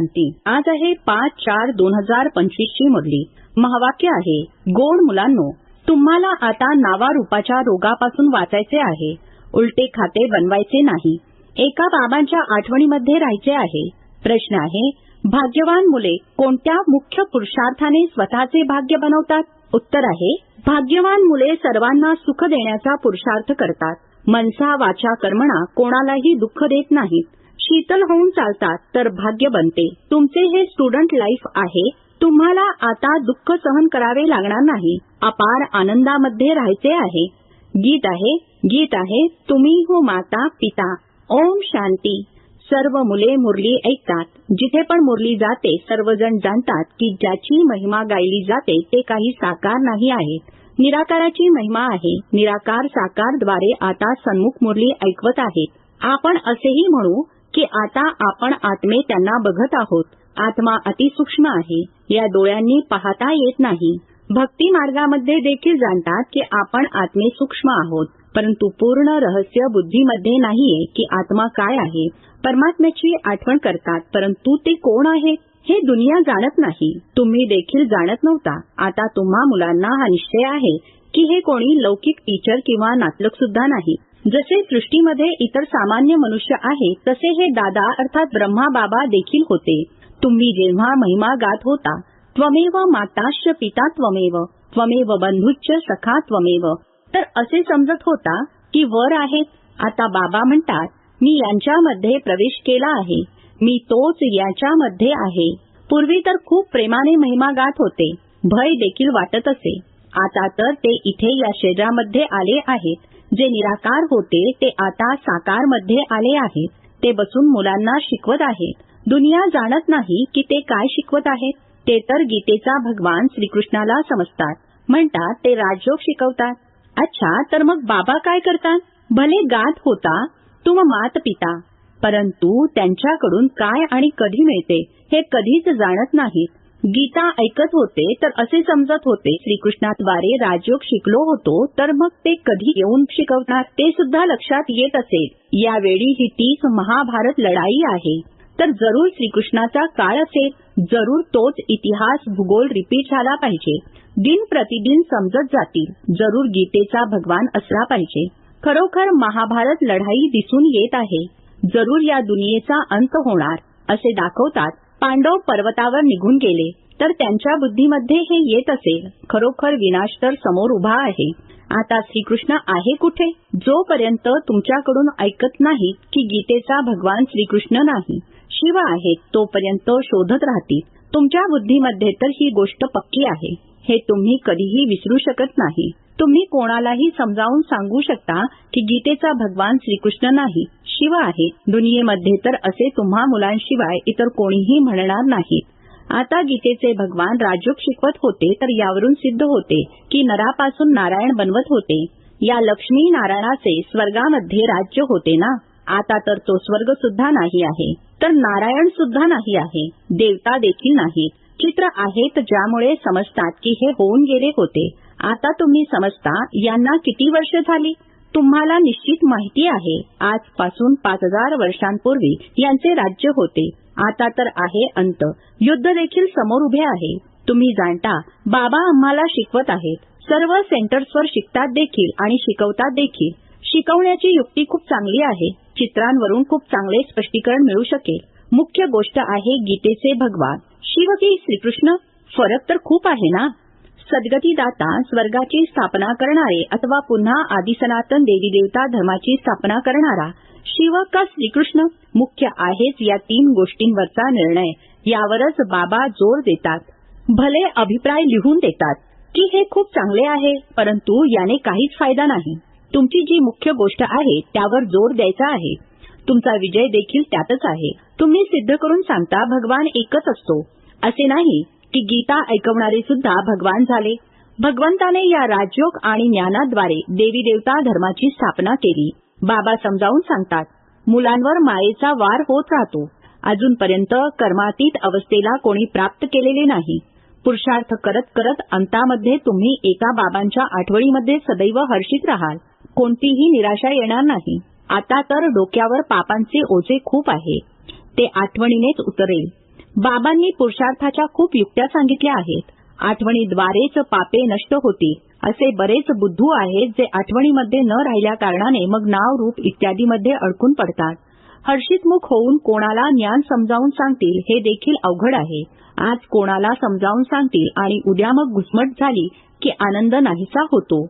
क्रांती. आज आहे पाच चार दोन हजार पंचवीस ची मुरली. महावाक्य आहे गोड मुलांनो तुम्हाला आता नावारूपाच्या रोगापासून वाचायचे आहे. उलटे खाते बनवायचे नाही. एका बाबांच्या आठवणीमध्ये राहायचे आहे. प्रश्न आहे भाग्यवान मुले कोणत्या मुख्य पुरुषार्थाने स्वतःचे भाग्य बनवतात? उत्तर आहे भाग्यवान मुले सर्वांना सुख देण्याचा पुरुषार्थ करतात. मनसा वाचा कर्मणा कोणालाही दुःख देत नाहीत. शीतल होऊन चालतात तर भाग्य बनते. तुमचे हे स्टुडंट लाईफ आहे. तुम्हाला आता दुःख सहन करावे लागणार नाही. अपार आनंदामध्ये राहायचे आहे. गीत आहे गीत आहे तुम्ही हो माता पिता. ओम शांती. सर्व मुले मुरली ऐकतात. जिथे पण मुरली जाते सर्वजण जाणतात की ज्याची महिमा गायली जाते ते काही साकार नाही आहेत. निराकाराची महिमा आहे. निराकार साकारद्वारे आता सन्मुख मुरली ऐकवत आहेत. आपण असेही म्हणू की आता आपण आत्मे त्यांना बघत आहोत. आत्मा अतिसूक्ष्म आहे. या डोळ्यांनी पाहता येत नाही. भक्ती मार्गामध्ये देखील जाणतात की आपण आत्मे सूक्ष्म आहोत. परंतु पूर्ण रहस्य बुद्धीमध्ये नाहीये की आत्मा काय आहे. परमात्म्याची आठवण करतात परंतु ते कोण आहे हे दुनिया जाणत नाही. तुम्ही देखील जाणत नव्हता. आता तुम्हा मुलांना हा निश्चय आहे की हे कोणी लौकिक टीचर किंवा नातलक सुद्धा नाही. जसे सृष्टीमध्ये इतर सामान्य मनुष्य आहे तसे हे दादा अर्थात ब्रह्मा बाबा देखील होते. तुम्ही जेव्हा महिमा गात होता त्वमेव माताश्च पिता त्वमेव त्वमेव बंधुच्च सखा त्वमेव. तर असे समजत होता की वर आहेत. आता बाबा म्हणतात मी यांच्यामध्ये प्रवेश केला आहे. मी तोच याच्यामध्ये आहे. पूर्वी तर खूप प्रेमाने महिमा गात होते. भय देखील वाटत असे. आता तर ते इथे या शरीरामध्ये आले आहेत. जे निराकार होते ते आता साकारमध्ये आले आहेत. ते बसून मुलांना शिकवत आहेत. दुनिया जाणत नाही की ते काय शिकवत आहेत. ते तर गीतेचा भगवान श्रीकृष्णाला समजतात. म्हणतात ते राजयोग शिकवतात. अच्छा तर मग बाबा काय करतात? भले गात होता तुम मात पिता. परंतु त्यांच्याकडून काय आणि कधी मिळते हे कधीच जाणत नाहीत. गीता ऐकत होते तर असे समजत होते श्रीकृष्णाद्वारे राजयोग शिकलो होतो तर मग ते कधी येऊन शिकवणार ते सुद्धा लक्षात येत असेल. यावेळी ही तीच महाभारत लढाई आहे. तर जरूर श्रीकृष्णाचा काळ असेल जरूर तोच इतिहास भूगोल रिपीट झाला पाहिजे. दिन प्रतिदिन समजत जातील जरूर गीतेचा भगवान असला पाहिजे. खरोखर महाभारत लढाई दिसून येत आहे. जरूर या दुनियेचा अंत होणार असे दाखवतात पांडव पर्वतावर निघून गेले तर त्यांच्या बुद्धीमध्ये हे येत असेल खरोखर विनाश तर समोर उभा आहे. आता श्रीकृष्ण आहे कुठे? जोपर्यंत तुमच्याकडून ऐकत नाही की गीतेचा भगवान श्रीकृष्ण नाही शिव आहे तोपर्यंत शोधत राहतील. तुमच्या बुद्धीमध्ये तर ही गोष्ट पक्की आहे. हे तुम्ही कधीही विसरू शकत नाही. तुम्ही कोणालाही समजावून सांगू शकता की गीतेचा भगवान श्रीकृष्ण नाही. शिव आहे. दुनियेमध्ये तर असे तुम्हा मुलांशिवाय इतर कोणीही म्हणणार नाही. आता गीतेचे भगवान राजयोग शिकवत होते तर यावरून सिद्ध होते की नरापासून नारायण बनवत होते. या लक्ष्मी नारायणाचे स्वर्गामध्ये राज्य होते ना? आता तर तो स्वर्ग सुद्धा नाही आहे. तर नारायण सुद्धा नाही आहे. देवता देखील नाही. चित्र आहेत ज्यामुळे समजतात की हे होऊन गेले होते. आता तुम्ही समजता यांना किती वर्ष झाली? तुम्हाला निश्चित माहिती आहे. आजपासून पाच हजार वर्षांपूर्वी यांचे राज्य होते. आता तर आहे अंत. युद्ध देखील समोर उभे आहे. तुम्ही जाणता बाबा आम्हाला शिकवत आहेत. सर्व सेंटर्सवर शिकतात देखील आणि शिकवतात देखील. शिकवण्याची युक्ती खूप चांगली आहे. चित्रांवरून खूप चांगले स्पष्टीकरण मिळू शकेल. मुख्य गोष्ट आहे गीतेचे भगवान. शिव की श्रीकृष्ण? फरक तर खूप आहे ना? सद्गतीदाता स्वर्गाची स्थापना करणारे अथवा पुन्हा आदि सनातन देवी देवता धर्माची स्थापना करणारा शिव का श्रीकृष्ण मुख्य आहेच या तीन गोष्टींवरचा निर्णय. यावरच बाबा जोर देतात. भले अभिप्राय लिहून देतात की हे खूप चांगले आहे परंतु याने काहीच फायदा नाही. तुमची जी मुख्य गोष्ट आहे त्यावर जोर द्यायचा आहे. तुमचा विजय देखील त्यातच आहे. तुम्ही सिद्ध करून सांगता भगवान एकच असतो. असे नाही. की गीता ऐकवणारे सुद्धा भगवान झाले. भगवंताने या राजयोग आणि ज्ञानाद्वारे देवी देवता धर्माची स्थापना केली. बाबा समजावून सांगतात मुलांवर मायेचा वार होत राहतो. अजूनपर्यंत कर्मातीत अवस्थेला कोणी प्राप्त केलेले नाही. पुरुषार्थ करत करत अंतामध्ये तुम्ही एका बाबांच्या आठवणीमध्ये सदैव हर्षित राहाल. कोणतीही निराशा येणार नाही. आता तर डोक्यावर पापांचे ओझे खूप आहे. ते आठवणीनेच उतरेल. बाबांनी पुरुषार्थाच्या खूप युक्त्या सांगितल्या आहेत. आठवणीद्वारेच पापे नष्ट होती असे बरेच बुद्धू आहेत जे आठवणीमध्ये न राहिल्या कारणाने मग नाव रूप इत्यादीमध्ये अडकून पडतात. हर्षितमुख होऊन कोणाला ज्ञान समजावून सांगतील हे देखील अवघड आहे. आज कोणाला समजावून सांगतील आणि उद्या मग घुसमट झाली की आनंद नाहीसा होतो.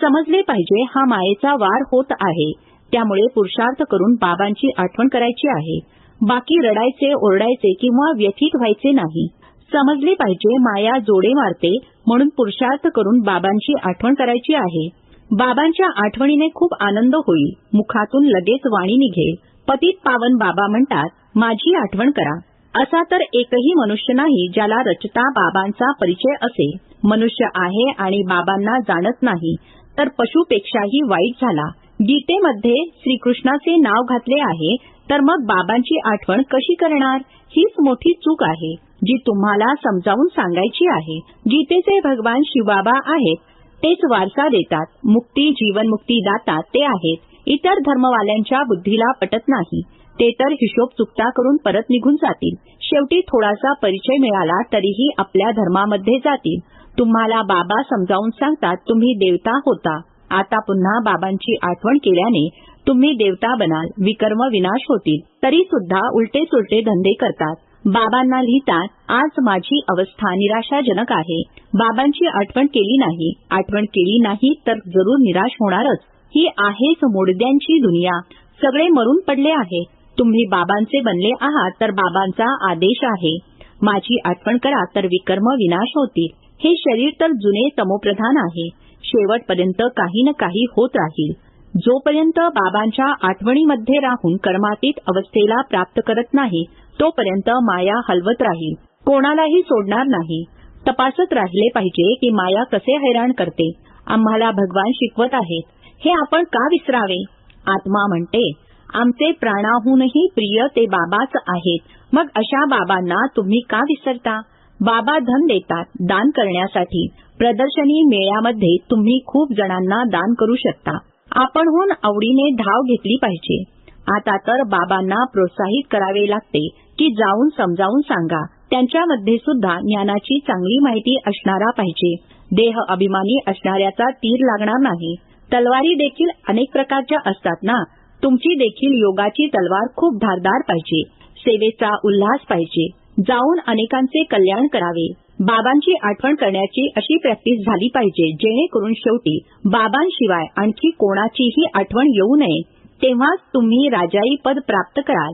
समजले पाहिजे हा मायेचा वार होत आहे. त्यामुळे पुरुषार्थ करून बाबांची आठवण करायची आहे. बाकी रडायचे ओरडायचे किंवा व्यथित व्हायचे नाही. समजले पाहिजे माया जोडे मारते म्हणून पुरुषार्थ करून बाबांची आठवण करायची आहे. बाबांच्या आठवणीने खूप आनंद होईल. मुखातून लगेच वाणी निघेल. पतित पावन बाबा म्हणतात माझी आठवण करा. असा तर एकही मनुष्य नाही ज्याला रचता बाबांचा परिचय असेल मनुष्य आहे आणि बाबांना जाणत नाही. तर पशुपेक्षाही वाईट झाला. गीतेमध्ये श्रीकृष्णाचे नाव घातले आहे तर मग बाबांची आठवण कशी करणार? हीच मोठी चूक आहे जी तुम्हाला समजावून सांगायची आहे. गीतेचे भगवान शिवबाबा आहेत तेच वारसा देतात मुक्ती जीवनमुक्ती दातात ते आहेत. इतर धर्मवाल्यांच्या बुद्धीला पटत नाही ते तर हिशोब चुकता करून परत निघून जातील. शेवटी थोडासा परिचय मिळाला तरीही आपल्या धर्मामध्ये जातील. तुम्हाला बाबा समजावून सांगतात तुम्ही देवता होता. आता पुन्हा बाबांची आठवण केल्याने तुम्ही देवता बनाल विकर्म विनाश होतील तरी सुद्धा उलटे सुलटे धंदे करतात. बाबांना लिहितात आज माझी अवस्था निराशाजनक आहे. बाबांची आठवण केली नाही. आठवण केली नाही तर जरूर निराश होणारच. ही आहेच मोडद्यांची दुनिया. सगळे मरून पडले आहे. तुम्ही बाबांचे बनले आहात तर बाबांचा आदेश आहे. माझी आठवण करा तर विकर्म विनाश होतील. हे शरीर तर जुने तमोप्रधान आहे. शेवटपर्यंत काही ना काही होत राहील. जोपर्यंत बाबांच्या आठवणीमध्ये राहून कर्मातीत अवस्थेला प्राप्त करत नाही तोपर्यंत माया हलवत राहील. कोणालाही सोडणार नाही. तपासत राहिले पाहिजे की माया कसे हैराण करते. आम्हाला भगवान शिकवत आहेत. हे आपण का विसरावे? आत्मा म्हणते आमचे प्राणाहूनही प्रिय ते बाबाच आहेत. मग अशा बाबांना तुम्ही का विसरता? बाबा धन देतात दान करण्यासाठी. प्रदर्शनी मेळ्यामध्ये तुम्ही खूप जणांना दान करू शकता. आपणहून आवडीने धाव घेतली पाहिजे. आता तर बाबांना प्रोत्साहित करावे लागते की जाऊन समजावून सांगा. त्यांच्यामध्ये सुद्धा ज्ञानाची चांगली माहिती असणारा पाहिजे. देह अभिमानी असणाऱ्याचा तीर लागणार नाही. तलवारी देखील अनेक प्रकारच्या असतात ना? तुमची देखील योगाची तलवार खूप धारदार पाहिजे. सेवेचा उल्हास पाहिजे. जाऊन अनेकांचे कल्याण करावे. बाबांची आठवण करण्याची अशी प्रॅक्टिस झाली पाहिजे जेणेकरून शेवटी बाबांशिवाय आणखी कोणाचीही आठवण येऊ नये. तेव्हाच तुम्ही राजाई पद प्राप्त कराल.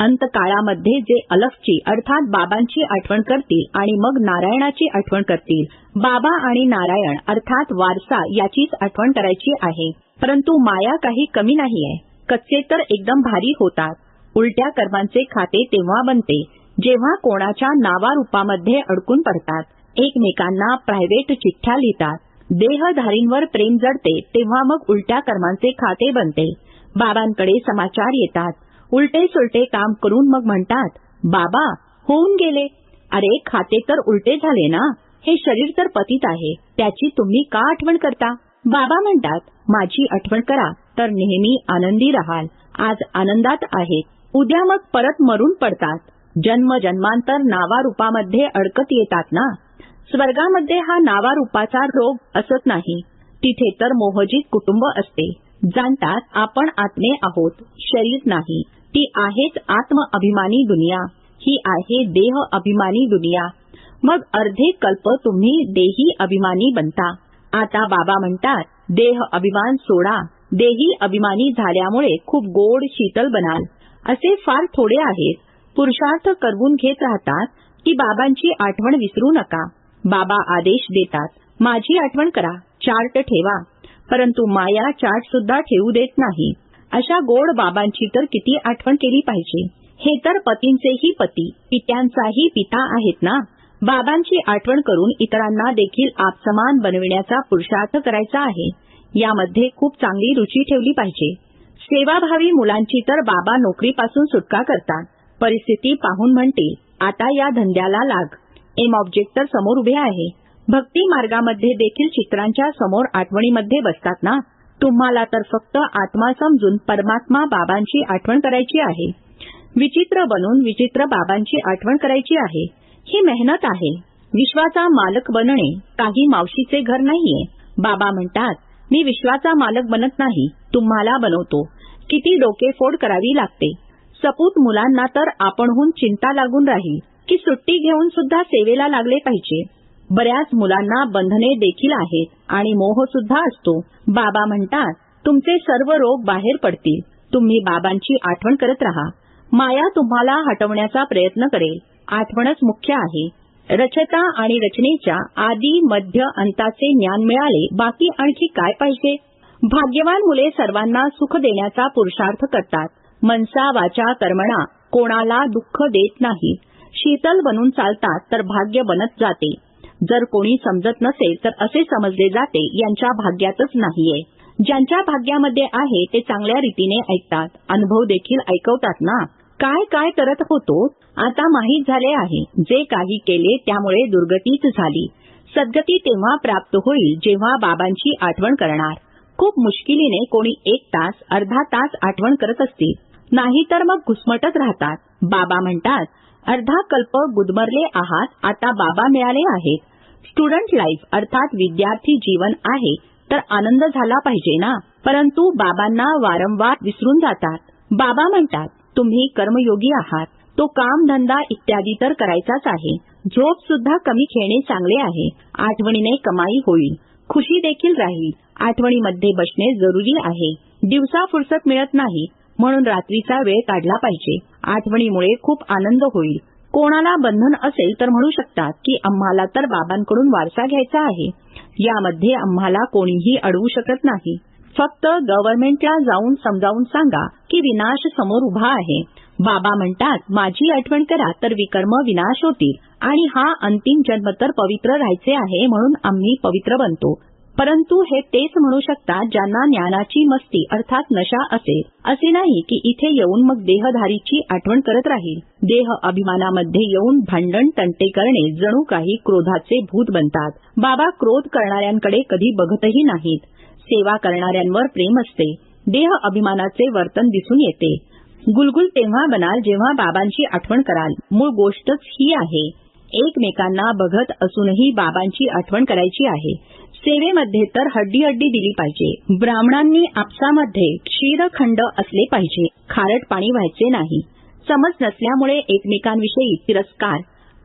अंतकाळामध्ये जे अलफची अर्थात बाबांची आठवण करतील आणि मग नारायणाची आठवण करतील बाबा आणि नारायण अर्थात वारसा याचीच आठवण करायची आहे. परंतु माया काही कमी नाहीये. कच्चे तर एकदम भारी होतात. उलट्या कर्मांचे खाते तेव्हा बनते. जेव्हा कोणाच्या नावारूपामध्ये अडकून पडतात एकमेकांना प्रायव्हेट चिठ्ठ्या लिहितात. देहधारींवर प्रेम जडते तेव्हा मग उलट्या कर्मांचे खाते बनते. बाबांकडे समाचार येतात. उलटे सुलटे काम करून मग म्हणतात बाबा होऊन गेले. अरे खाते तर उलटे झाले ना? हे शरीर तर पतित आहे. त्याची तुम्ही का आठवण करता? बाबा म्हणतात माझी आठवण करा तर नेहमी आनंदी राहाल. आज आनंदात आहेत. उद्या मग परत मरून पडतात. जन्म जन्मांतर नावारूपामध्ये अडकत येतात ना? स्वर्गामध्ये हा नावारूपाचा रोग असत नाही. तिथे तर मोहजित कुटुंब असते. जाणतात आपण आत्मे आहोत शरीर नाही. ती आहेच आत्म अभिमानी दुनिया. ही आहे देह अभिमानी दुनिया. मग अर्धे कल्प तुम्ही देही अभिमानी बनता. आता बाबा म्हणतात देह अभिमान सोडा. देही अभिमानी झाल्यामुळे खूप गोड शीतल बनाल. असे फार थोडे आहेत. पुरुषार्थ करवून घेत राहतात की बाबांची आठवण विसरू नका. बाबा आदेश देतात माझी आठवण करा चार्ट ठेवा. परंतु माया चार्ट सुद्धा ठेवू देत नाही. अशा गोड बाबांची तर किती आठवण केली पाहिजे. हे तर पतींचेही पती पित्यांचाही पिता आहेत ना? बाबांची आठवण करून इतरांना देखील आपसमान बनविण्याचा पुरुषार्थ करायचा आहे. यामध्ये खूप चांगली रुची ठेवली पाहिजे. सेवाभावी मुलांची तर बाबा नोकरीपासून सुटका करतात. परिस्थिती पाहून म्हणतील आता या धंद्याला लाग. एम ऑब्जेक्ट तर समोर उभे आहे. भक्ती मार्गामध्ये देखील चित्रांच्या समोर आठवणीमध्ये बसतात ना? तुम्हाला तर फक्त आत्मा समजून परमात्मा बाबांची आठवण करायची आहे. विचित्र बनून विचित्र बाबांची आठवण करायची आहे. ही मेहनत आहे. विश्वाचा मालक बनणे काही मावशीचे घर नाहीये. बाबा म्हणतात मी विश्वाचा मालक बनत नाही. तुम्हाला बनवतो. किती डोकेफोड करावी लागते. सपूत मुलांना तर आपणहून चिंता लागून राहील की सुट्टी घेऊन सुद्धा सेवेला लागले पाहिजे. बऱ्याच मुलांना बंधने देखील आहेत आणि मोह सुद्धा असतो. बाबा म्हणतात तुमचे सर्व रोग बाहेर पडतील. तुम्ही बाबांची आठवण करत राहा. माया तुम्हाला हटवण्याचा प्रयत्न करेल. आठवणच मुख्य आहे. रचता आणि रचनेच्या आदी मध्य अंताचे ज्ञान मिळाले बाकी आणखी काय पाहिजे? भाग्यवान मुले सर्वांना सुख देण्याचा पुरुषार्थ करतात. मनसा वाचा कर्मणा कोणाला दुःख देत नाही. शीतल बनून चालतात तर भाग्य बनत जाते. जर कोणी समजत नसेल तर असे समजले जाते यांच्या भाग्यातच नाहीये. ज्यांच्या भाग्यामध्ये आहे ते चांगल्या रीतीने ऐकतात. अनुभव देखील ऐकवतात ना? काय काय करत होतो? आता माहीत झाले आहे. जे काही केले त्यामुळे दुर्गतीच झाली. सद्गती तेव्हा प्राप्त होईल जेव्हा बाबांची आठवण करणार. खूप मुश्किलीने कोणी एक तास अर्धा तास आठवण करत असतील. नाहीतर मग घुसमटत राहतात. बाबा म्हणतात अर्धा कल्प गुदमरले आहात आता बाबा मिळाले आहेत. स्टुडंट लाईफ अर्थात विद्यार्थी जीवन आहे तर आनंद झाला पाहिजे ना? परंतु बाबांना वारंवार विसरून जातात. बाबा म्हणतात तुम्ही कर्मयोगी आहात. तो काम धंदा इत्यादी तर करायचाच आहे. झोप सुद्धा कमी खेळणे चांगले आहे. आठवणीने कमाई होईल. खुशी देखील राहील. आठवणीमध्ये बसणे जरुरी आहे. दिवसा फुरसत मिळत नाही. म्हणून रात्रीचा वेळ काढला पाहिजे. आठवणीमुळे खूप आनंद होईल. कोणाला बंधन असेल तर म्हणू शकतात की आम्हाला तर बाबांकडून वारसा घ्यायचा आहे. यामध्ये आम्हाला कोणीही अडवू शकत नाही. फक्त गव्हर्नमेंटला जाऊन समजावून सांगा की विनाश समोर उभा आहे. बाबा म्हणतात माझी आठवण करा तर विकर्म विनाश होतील आणि हा अंतिम जन्म तर पवित्र राहायचे आहे म्हणून आम्ही पवित्र बनतो. परंतु हे तेच म्हणू शकतात ज्यांना ज्ञानाची मस्ती अर्थात नशा असेल. असे नाही की इथे येऊन मग देहधारीची आठवण करत राहील. देह अभिमानामध्ये येऊन भांडण तंटे करणे जणू काही क्रोधाचे भूत बनतात. बाबा क्रोध करणाऱ्यांकडे कधी बघतही नाहीत. सेवा करणाऱ्यांवर प्रेम असते. देह अभिमानाचे वर्तन दिसून येते. गुलगुल तेव्हा बनाल जेव्हा बाबांची आठवण कराल. मूळ गोष्टच ही आहे. एकमेकांना बघत असूनही बाबांची आठवण करायची आहे. सेवेमध्ये तर हड्डी हड्डी दिली पाहिजे. ब्राह्मणांनी आपसामध्ये क्षीरखंड असले पाहिजे. खारट पाणी व्हायचे नाही. समज नसल्यामुळे एकमेकांविषयी तिरस्कार.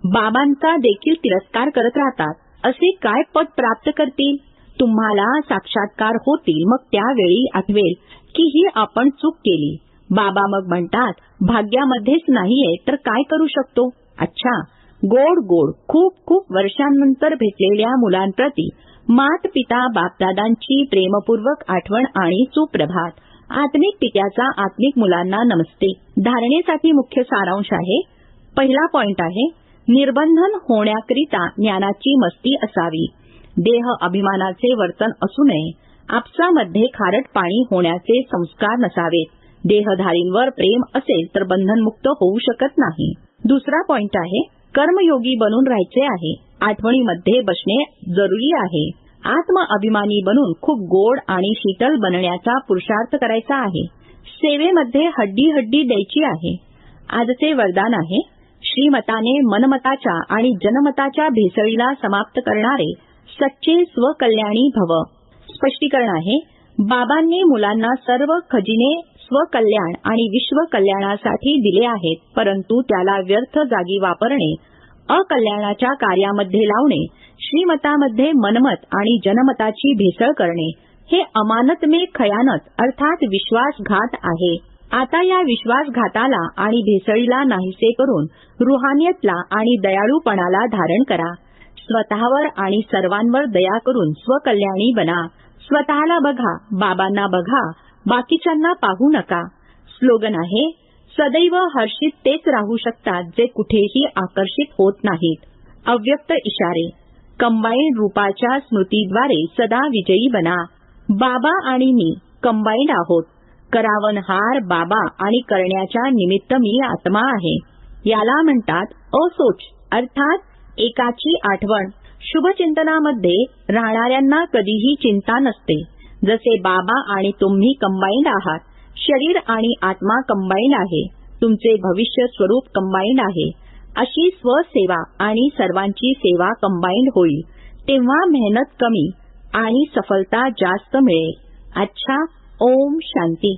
बाबांचा देखील तिरस्कार करत राहतात. असे काय पद प्राप्त करतील? तुम्हाला साक्षात्कार होतील मग त्यावेळी आठवेल की ही आपण चूक केली. बाबा मग म्हणतात भाग्यामध्येच नाहीये तर काय करू शकतो? अच्छा. गोड गोड. खूप खूप वर्षांनंतर भेटलेल्या मुलांप्रती मात पिता बापदादांची प्रेमपूर्वक आठवण आणि सुप्रभात. आत्मिक पित्याचा आत्मिक मुलांना नमस्ते. धारणेसाठी मुख्य सारांश आहे. पहिला पॉइंट आहे निर्बंधन होण्याकरिता ज्ञानाची मस्ती असावी. देह अभिमानाचे वर्तन असू नये. आपसामध्ये खारट पाणी होण्याचे संस्कार नसावेत. देहधारींवर प्रेम असेल तर बंधनमुक्त होऊ शकत नाही. दुसरा पॉइंट आहे कर्मयोगी बनून राहायचे आहे. आठवणीमध्ये बसणे जरुरी आहे. आत्म अभिमानी बनून खूप गोड आणि शीतल बनण्याचा पुरुषार्थ करायचा आहे. सेवेमध्ये हड्डी हड्डी द्यायची आहे. आजचे वरदान आहे श्रीमताने मनमताच्या आणि जनमताच्या भेसळीला समाप्त करणारे सच्चे स्वकल्याणी भव. स्पष्टीकरण आहे बाबांनी मुलांना सर्व खजिने स्वकल्याण आणि विश्व कल्याणासाठी दिले आहेत परंतु त्याला व्यर्थ जागी वापरणे अकल्याणाच्या कार्यामध्ये लावणे श्रीमतामध्ये मनमत आणि जनमताची भेसळ करणे हे अमानत मे खयानत अर्थात विश्वासघात आहे. आता या विश्वासघाताला आणि भेसळीला नाहीसे करून रुहानियतला आणि दयाळूपणाला धारण करा. स्वतःवर आणि सर्वांवर दया करून स्वकल्याणी बना. स्वतःला बघा बाबांना बघा बाकीच्यांना पाहू नका. स्लोगन आहे सदैव हर्षित तेच राहू शकतात जे कुठेही आकर्षित होत नाहीत. अव्यक्त इशारे कंबाईंड रूपाच्या स्मृतीद्वारे सदा विजयी बना. बाबा आणि मी कंबाईंड आहोत. करावनहार बाबा आणि करण्याच्या निमित्त मी आत्मा आहे. याला म्हणतात असोच अर्थात एकाची आठवण. शुभचिंतनामध्ये राहणाऱ्यांना कधीही चिंता नसते. जसे बाबा आणि तुम्ही कंबाईंड आहात शरीर आणि आत्मा कंबाईंड आहे तुमचे भविष्य स्वरूप कंबाईंड आहे अशी स्वसेवा आणि सर्वांची सेवा कंबाईंड होईल. तेव्हा मेहनत कमी आणि सफलता जास्त मिळेल. अच्छा ओम शांती.